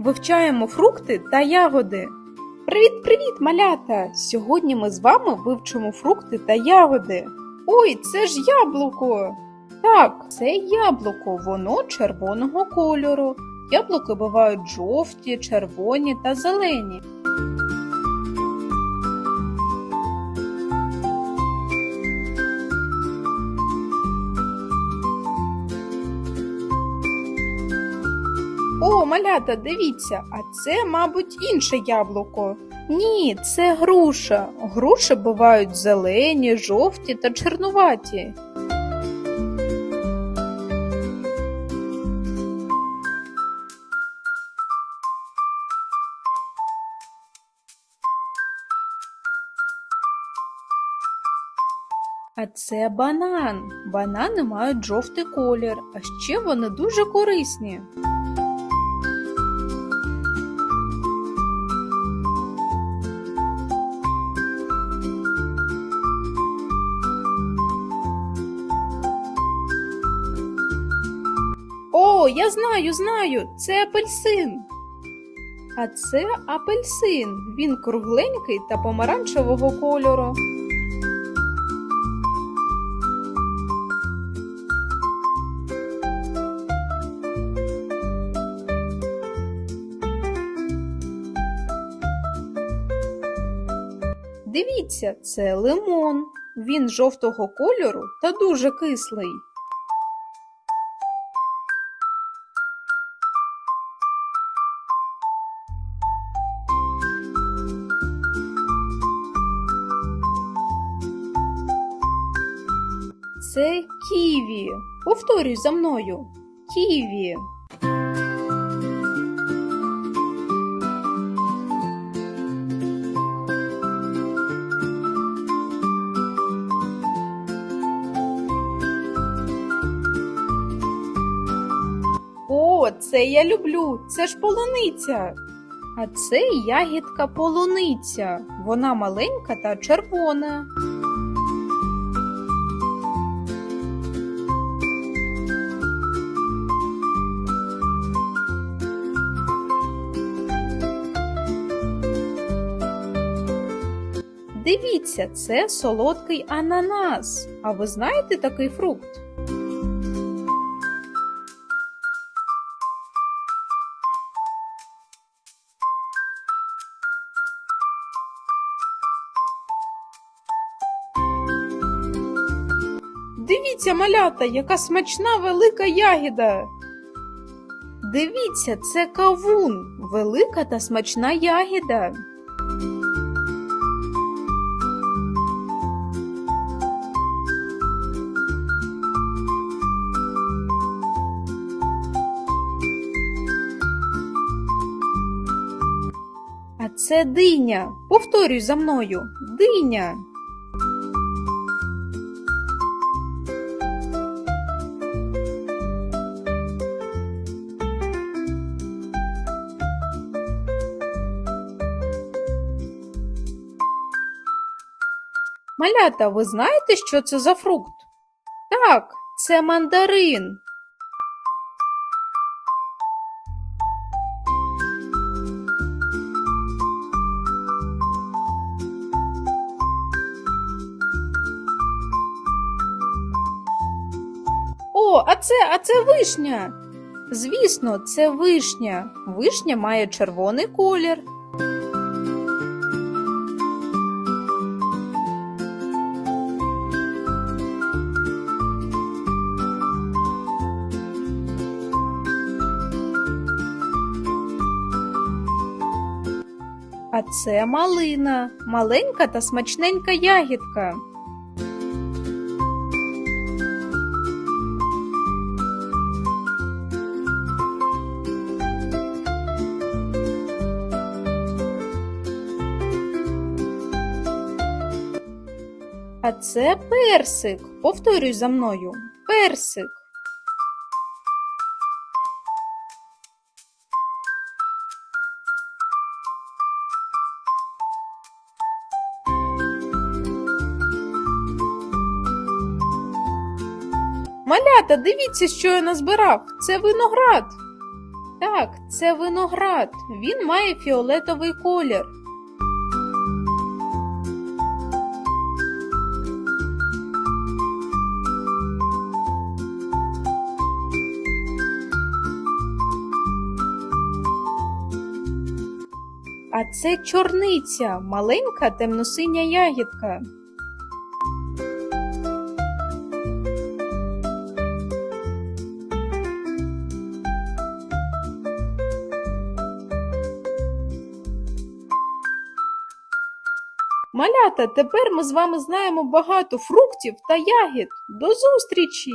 Вивчаємо фрукти та ягоди. Привіт-привіт, малята! Сьогодні ми з вами вивчимо фрукти та ягоди. Ой, це ж яблуко! Так, це яблуко, воно червоного кольору. Яблуки бувають жовті, червоні та зелені. Малята, дивіться, а це, мабуть, інше яблуко. Ні, це груша. Груші бувають зелені, жовті та чорнуваті. А це банан. Банани мають жовтий колір, а ще вони дуже корисні. Я знаю, знаю, це апельсин. А це апельсин. Він кругленький та помаранчевого кольору. Дивіться, це лимон. Він жовтого кольору та дуже кислий. Це ківі. Повторюй за мною. Ківі. Це я люблю. Це ж полуниця. А це ягідка полуниця. Вона маленька та червона. Дивіться, це солодкий ананас. А ви знаєте такий фрукт? Дивіться, малята, яка смачна велика ягіда. Дивіться, це кавун, велика та смачна ягіда. Це диня. Повторюй за мною. Диня. Малята, ви знаєте, що це за фрукт? Так, це мандарин. О, а це, а це вишня. Звісно, це вишня. Вишня має червоний колір. А це малина, маленька та смачненька ягідка. А це персик. Повторюй за мною. Персик. Малята, дивіться, що я назбирав. Це виноград. Так, це виноград. Він має фіолетовий колір. А це чорниця, маленька темносиня ягідка. Малята, тепер ми з вами знаємо багато фруктів та ягід. До зустрічі!